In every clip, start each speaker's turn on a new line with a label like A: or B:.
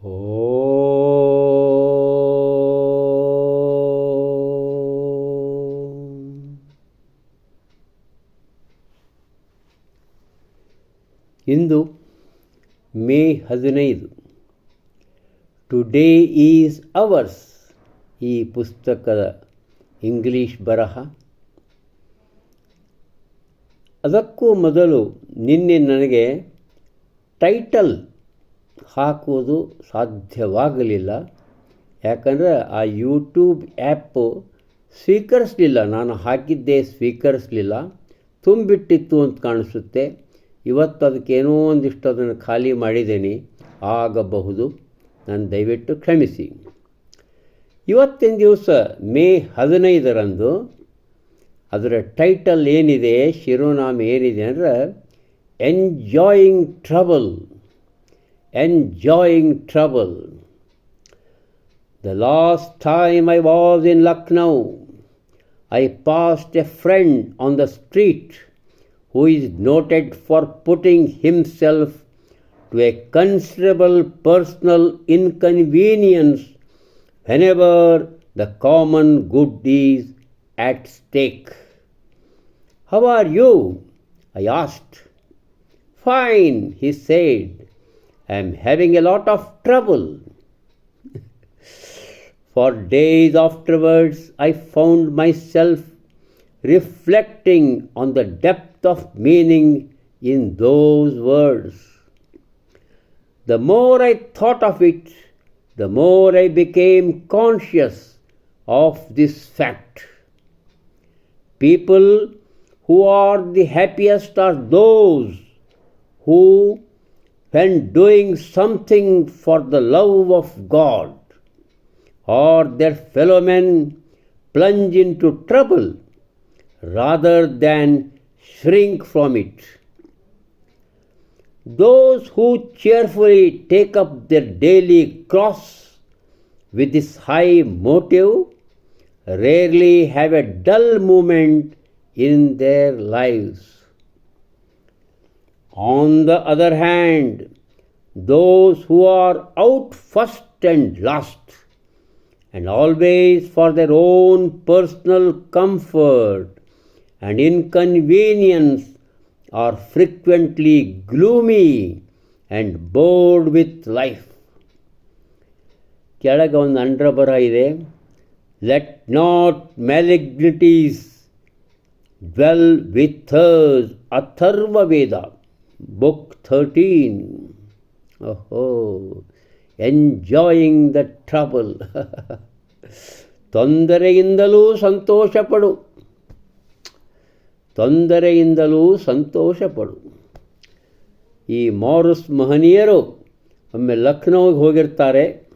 A: ಇಂದು ಮೇ ಹದಿನೈದು. Today is ours ಈ ಪುಸ್ತಕದ ಇಂಗ್ಲೀಷ್ ಬರಹ. ಅದಕ್ಕೂ ಮೊದಲು ನಿನ್ನೆ ನನಗೆ ಟೈಟಲ್ ಹಾಕುವುದು ಸಾಧ್ಯವಾಗಲಿಲ್ಲ. ಯಾಕಂದರೆ ಆ ಯೂಟ್ಯೂಬ್ ಆ್ಯಪ್ ಸ್ವೀಕರಿಸಲಿಲ್ಲ. ನಾನು ಹಾಕಿದ್ದೇ ಸ್ವೀಕರಿಸಲಿಲ್ಲ. ತುಂಬಿಟ್ಟಿತ್ತು ಅಂತ ಕಾಣಿಸುತ್ತೆ. ಇವತ್ತು ಅದಕ್ಕೇನೋ ಒಂದಿಷ್ಟು ಅದನ್ನು ಖಾಲಿ ಮಾಡಿದ್ದೇನೆ. ಆಗಬಹುದು. ನಾನು ದಯವಿಟ್ಟು ಕ್ಷಮಿಸಿ. ಇವತ್ತಿನ ದಿವಸ ಮೇ ಹದಿನೈದರಂದು ಅದರ ಟೈಟಲ್ ಏನಿದೆ, ಶಿರೋನಾಮ ಏನಿದೆ ಅಂದರೆ enjoying trouble enjoying trouble. The last time I was in Lucknow, I passed a friend on the street who is noted for putting himself to a considerable personal inconvenience whenever the common good is at stake. How are you? I asked. Fine, he said. Am having a lot of trouble. For days afterwards, I found myself reflecting on the depth of meaning in those words. The more I thought of it, the more I became conscious of this fact. People who are the happiest are those who, when doing something for the love of God or their fellow men, plunge into trouble rather than shrink from it. Those who cheerfully take up their daily cross with this high motive rarely have a dull moment in their lives. On the other hand, those who are out first and last, and always for their own personal comfort and inconvenience, are frequently gloomy and bored with life. ಕೆಳಗೆ ಒಂದು ಅಂಡ್ರ ಬರ ಇದೆ let not malignities dwell with hers Atharva Veda book thirteen ಓಹೋ enjoying the trouble ತೊಂದರೆಯಿಂದಲೂ ಸಂತೋಷಪಡು. ತೊಂದರೆಯಿಂದಲೂ ಸಂತೋಷಪಡು. ಈ ಮಾರುಸ್ ಮಹನೀಯರು ಒಮ್ಮೆ ಲಕ್ನೋಗೆ ಹೋಗಿರ್ತಾರೆ.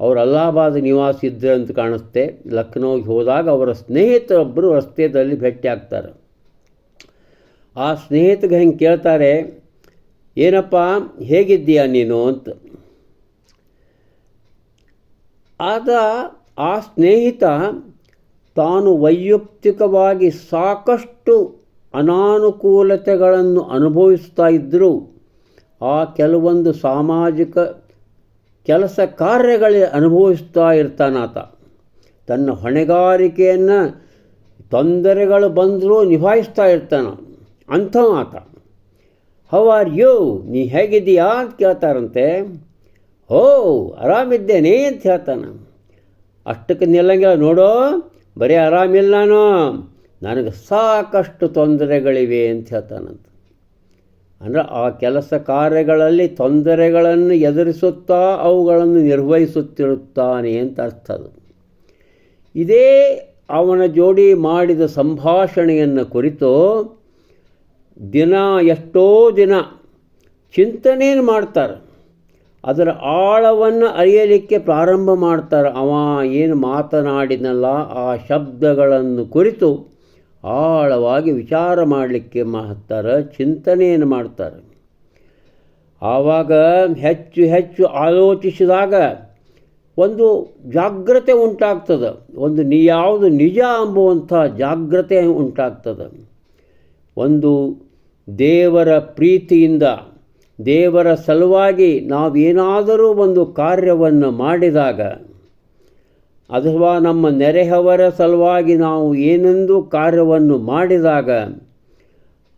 A: ಅವರು ಅಲಹಾಬಾದ್ ನಿವಾಸ ಇದ್ದರೆ ಅಂತ ಕಾಣಿಸುತ್ತೆ ಲಕ್ನೋಗೆ ಹೋದಾಗ ಅವರ ಸ್ನೇಹಿತರೊಬ್ಬರು ರಸ್ತೆಯಲ್ಲಿ ಭೇಟಿ ಆಗ್ತಾರೆ. ಆ ಸ್ನೇಹಿತಗೆ ಹೆಂಗೆ ಕೇಳ್ತಾರೆ, ಏನಪ್ಪ, ಹೇಗಿದ್ದೀಯಾ ನೀನು? ಅಂತ. ಆದ ಆ ಸ್ನೇಹಿತ ತಾನು ವೈಯಕ್ತಿಕವಾಗಿ ಸಾಕಷ್ಟು ಅನಾನುಕೂಲತೆಗಳನ್ನು ಅನುಭವಿಸ್ತಾ ಇದ್ದರೂ ಆ ಕೆಲವೊಂದು ಸಾಮಾಜಿಕ ಕೆಲಸ ಕಾರ್ಯಗಳೇ ಅನುಭವಿಸ್ತಾ ಇರ್ತಾನಾತ ತನ್ನ ಹೊಣೆಗಾರಿಕೆಯನ್ನು, ತೊಂದರೆಗಳು ಬಂದರೂ ನಿಭಾಯಿಸ್ತಾ ಇರ್ತಾನ. ಅಂಥ ಆತ. ಹೌ ಆರ್ ಯು ನೀ ಹೇಗಿದ್ದೀಯಾ ಅಂತ ಕೇಳ್ತಾರಂತೆ. ಹೋ, ಆರಾಮಿದ್ದೇನೆ ಅಂತ ಹೇಳ್ತಾನೆ. ಅಷ್ಟಕ್ಕೆ ನಿಲ್ಲಂಗಿಲ್ಲ, ನೋಡೋ, ಬರೀ ಆರಾಮಿಲ್ಲ ನಾನು. ನನಗೆ ಸಾಕಷ್ಟು ತೊಂದರೆಗಳಿವೆ ಅಂತ ಹೇಳ್ತಾನಂತ. ಅಂದರೆ ಆ ಕೆಲಸ ಕಾರ್ಯಗಳಲ್ಲಿ ತೊಂದರೆಗಳನ್ನು ಎದುರಿಸುತ್ತಾ ಅವುಗಳನ್ನು ನಿರ್ವಹಿಸುತ್ತಿರುತ್ತಾನೆ ಅಂತ ಅರ್ಥ ಅದು. ಇದೇ ಅವನ ಜೋಡಿ ಮಾಡಿದ ಸಂಭಾಷಣೆಯನ್ನು ಕುರಿತು ದಿನ ಎಷ್ಟೋ ದಿನ ಚಿಂತನೆಯನ್ನು ಮಾಡ್ತಾರೆ. ಅದರ ಆಳವನ್ನು ಅರಿಯಲಿಕ್ಕೆ ಪ್ರಾರಂಭ ಮಾಡ್ತಾರೆ. ಅವ ಏನು ಮಾತನಾಡಿನಲ್ಲ ಆ ಶಬ್ದಗಳನ್ನು ಕುರಿತು ಆಳವಾಗಿ ವಿಚಾರ ಮಾಡಲಿಕ್ಕೆ ಮಾಡ್ತಾರೆ ಚಿಂತನೆಯನ್ನು ಮಾಡ್ತಾರೆ. ಆವಾಗ ಹೆಚ್ಚು ಹೆಚ್ಚು ಆಲೋಚಿಸಿದಾಗ ಒಂದು ಜಾಗ್ರತೆ ಉಂಟಾಗ್ತದೆ. ಒಂದು ಯಾವುದು ನಿಜ ಅಂಬುವಂಥ ಜಾಗ್ರತೆ ಉಂಟಾಗ್ತದೆ. ಒಂದು ದೇವರ ಪ್ರೀತಿಯಿಂದ, ದೇವರ ಸಲುವಾಗಿ ನಾವೇನಾದರೂ ಒಂದು ಕಾರ್ಯವನ್ನು ಮಾಡಿದಾಗ, ಅಥವಾ ನಮ್ಮ ನೆರೆಹವರ ಸಲುವಾಗಿ ನಾವು ಏನೊಂದು ಕಾರ್ಯವನ್ನು ಮಾಡಿದಾಗ,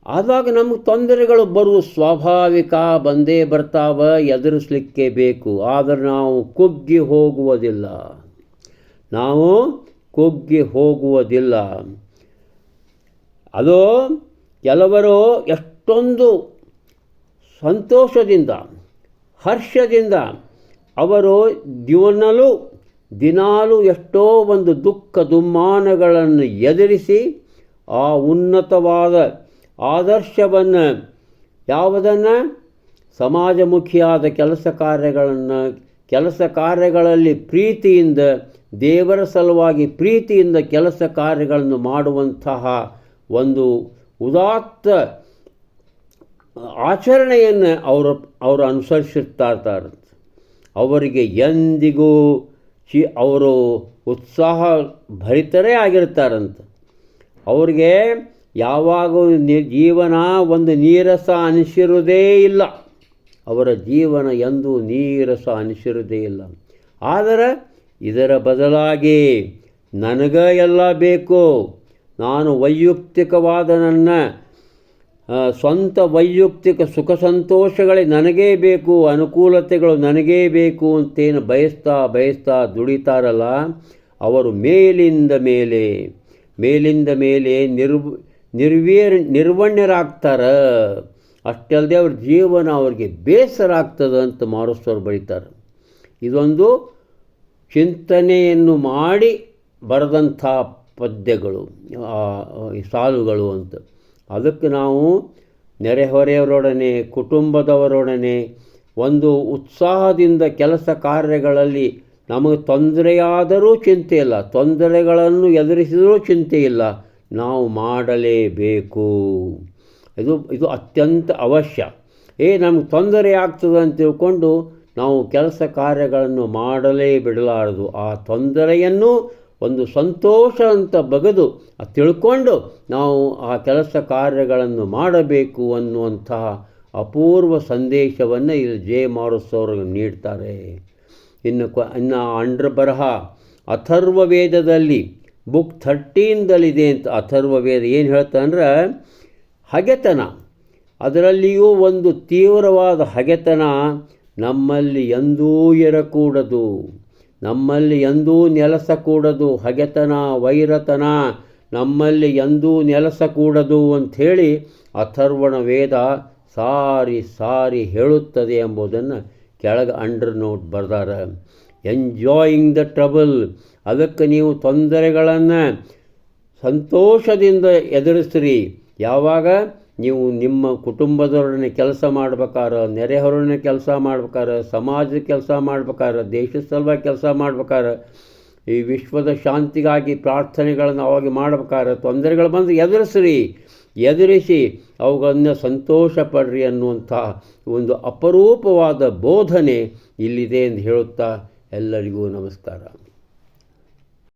A: ಆದಾಗ ನಮಗೆ ತೊಂದರೆಗಳು ಬರುವ ಸ್ವಾಭಾವಿಕ, ಬಂದೇ ಬರ್ತಾವ, ಎದುರಿಸಲಿಕ್ಕೆ ಬೇಕು. ಆದರೆ ನಾವು ಕುಗ್ಗಿ ಹೋಗುವುದಿಲ್ಲ. ನಾವು ಕುಗ್ಗಿ ಹೋಗುವುದಿಲ್ಲ. ಅದು ಕೆಲವರು ಎಷ್ಟೊಂದು ಸಂತೋಷದಿಂದ, ಹರ್ಷದಿಂದ ಅವರು ದಿವನಲು ದಿನಾಲು ಎಷ್ಟೋ ಒಂದು ದುಃಖ ದುಮ್ಮಾನಗಳನ್ನು ಎದುರಿಸಿ ಆ ಉನ್ನತವಾದ ಆದರ್ಶವನ್ನು, ಯಾವುದನ್ನು ಸಮಾಜಮುಖಿಯಾದ ಕೆಲಸ ಕಾರ್ಯಗಳನ್ನು, ಕೆಲಸ ಕಾರ್ಯಗಳಲ್ಲಿ ಪ್ರೀತಿಯಿಂದ, ದೇವರ ಸಲುವಾಗಿ ಪ್ರೀತಿಯಿಂದ ಕೆಲಸ ಕಾರ್ಯಗಳನ್ನು ಮಾಡುವಂತಹ ಒಂದು ಉದಾತ್ತ ಆಚರಣೆಯನ್ನು ಅವರು ಅವರು ಅನುಸರಿಸುತ್ತಾ ಇರ್ತಾರಂತೆ ಅವರಿಗೆ ಎಂದಿಗೂ ಚಿ, ಅವರು ಉತ್ಸಾಹ ಭರಿತರೇ ಆಗಿರ್ತಾರಂತೆ. ಅವ್ರಿಗೆ ಯಾವಾಗ ನಿ, ಜೀವನ ಒಂದು ನೀರಸ ಅನಿಸಿರುವುದೇ ಇಲ್ಲ. ಅವರ ಜೀವನ ಎಂದೂ ನೀರಸ ಅನಿಸಿರುವುದೇ ಇಲ್ಲ. ಆದರೆ ಇದರ ಬದಲಾಗಿ ನನಗ ಎಲ್ಲ ಬೇಕು. ನಾನು ವೈಯಕ್ತಿಕವಾದ ನನ್ನ ಸ್ವಂತ ವೈಯಕ್ತಿಕ ಸುಖ ಸಂತೋಷಗಳೇ ನನಗೇ ಬೇಕು, ಅನುಕೂಲತೆಗಳು ನನಗೇ ಬೇಕು ಅಂತೇನು ಬಯಸ್ತಾ ಬಯಸ್ತಾ ದುಡಿತಾರಲ್ಲ, ಅವರು ಮೇಲಿಂದ ಮೇಲೆ ಮೇಲಿಂದ ಮೇಲೆ ನಿರ್ವ, ನಿರ್ವೀರ್, ನಿರ್ವಣ್ಯರಾಗ್ತಾರ. ಅಷ್ಟಲ್ಲದೆ ಅವ್ರ ಜೀವನ ಅವ್ರಿಗೆ ಬೇಸರ ಆಗ್ತದೆ ಅಂತ ಮಾರುಸ್ತವ್ರು ಬರೀತಾರೆ. ಇದೊಂದು ಚಿಂತನೆಯನ್ನು ಮಾಡಿ ಬರೆದಂಥ ಪದ್ಯಗಳು ಸಾಲುಗಳು ಅಂತ. ಅದಕ್ಕೆ ನಾವು ನೆರೆಹೊರೆಯವರೊಡನೆ ಕುಟುಂಬದವರೊಡನೆ ಒಂದು ಉತ್ಸಾಹದಿಂದ ಕೆಲಸ ಕಾರ್ಯಗಳಲ್ಲಿ ನಮಗೆ ತೊಂದರೆಯಾದರೂ ಚಿಂತೆ ಇಲ್ಲ ತೊಂದರೆಗಳನ್ನು ಎದುರಿಸಿದರೂ ಚಿಂತೆ ಇಲ್ಲ ನಾವು ಮಾಡಲೇಬೇಕು. ಇದು ಇದು ಅತ್ಯಂತ ಅವಶ್ಯ. ಏ, ನಮಗೆ ತೊಂದರೆ ಆಗ್ತದೆ ಅಂತ ತಿಳ್ಕೊಂಡು ನಾವು ಕೆಲಸ ಕಾರ್ಯಗಳನ್ನು ಮಾಡಲೇ ಬಿಡಲಾರದು. ಆ ತೊಂದರೆಯನ್ನು ಒಂದು ಸಂತೋಷ ಅಂತ ಬಗೆದು ತಿಳ್ಕೊಂಡು ನಾವು ಆ ಕೆಲಸ ಕಾರ್ಯಗಳನ್ನು ಮಾಡಬೇಕು ಅನ್ನುವಂತಹ ಅಪೂರ್ವ ಸಂದೇಶವನ್ನು ಇಲ್ಲಿ ಜೆ ಮಾರುಸವರು ನೀಡ್ತಾರೆ. ಇನ್ನು ಕ, ಇನ್ನು ಅಂಡ್ರ ಬರಹ ಅಥರ್ವ ವೇದದಲ್ಲಿ ಬುಕ್ ಥರ್ಟೀನ್ದಲ್ಲಿದೆ ಅಂತ ಅಥರ್ವ ವೇದ ಏನು ಹೇಳ್ತಾ ಅಂದ್ರೆ, ಹಗೆತನ. ಅದರಲ್ಲಿಯೂ ಒಂದು ತೀವ್ರವಾದ ಹಗೆತನ ನಮ್ಮಲ್ಲಿ ಎಂದೂ ಇರಕೂಡದು. ನಮ್ಮಲ್ಲಿ ಎಂದೂ ನೆಲೆಸಕೂಡದು, ಹಗೆತನ, ವೈರತನ, ನಮ್ಮಲ್ಲಿ ಎಂದೂ ನೆಲೆಸಕೂಡದು ಅಂಥೇಳಿ ಅಥರ್ವಣ ವೇದ ಸಾರಿ ಸಾರಿ ಹೇಳುತ್ತದೆ ಎಂಬುದನ್ನು ಕೆಳಗೆ ಅಂಡರ್ ನೋಟ್ ಬರ್ದಾರ. ಎಂಜಾಯಿಂಗ್ ದ ಟ್ರಬಲ್ ಅದಕ್ಕೆ ನೀವು ತೊಂದರೆಗಳನ್ನು ಸಂತೋಷದಿಂದ ಎದುರಿಸ್ರಿ. ಯಾವಾಗ? ನೀವು ನಿಮ್ಮ ಕುಟುಂಬದೊಡನೆ ಕೆಲಸ ಮಾಡ್ಬೇಕಾದ್ರೆ ನೆರೆಹೊರನೇ ಕೆಲಸ ಮಾಡ್ಬೇಕಾದ್ರೆ ಸಮಾಜದ ಕೆಲಸ ಮಾಡ್ಬೇಕಾದ್ರೆ ದೇಶದ ಸಲುವಾಗಿ ಕೆಲಸ ಮಾಡ್ಬೇಕಾದ್ರೆ ಈ ವಿಶ್ವದ ಶಾಂತಿಗಾಗಿ ಪ್ರಾರ್ಥನೆಗಳನ್ನು ಅವಾಗ ಮಾಡ್ಬೇಕಾದ್ರೆ ತೊಂದರೆಗಳು ಬಂದು ಎದುರಿಸ್ರಿ, ಎದುರಿಸಿ ಅವುಗಳನ್ನು ಸಂತೋಷ ಪಡ್ರಿ ಅನ್ನುವಂಥ ಒಂದು ಅಪರೂಪವಾದ ಬೋಧನೆ ಇಲ್ಲಿದೆ ಎಂದು ಹೇಳುತ್ತಾ ಎಲ್ಲರಿಗೂ ನಮಸ್ಕಾರ.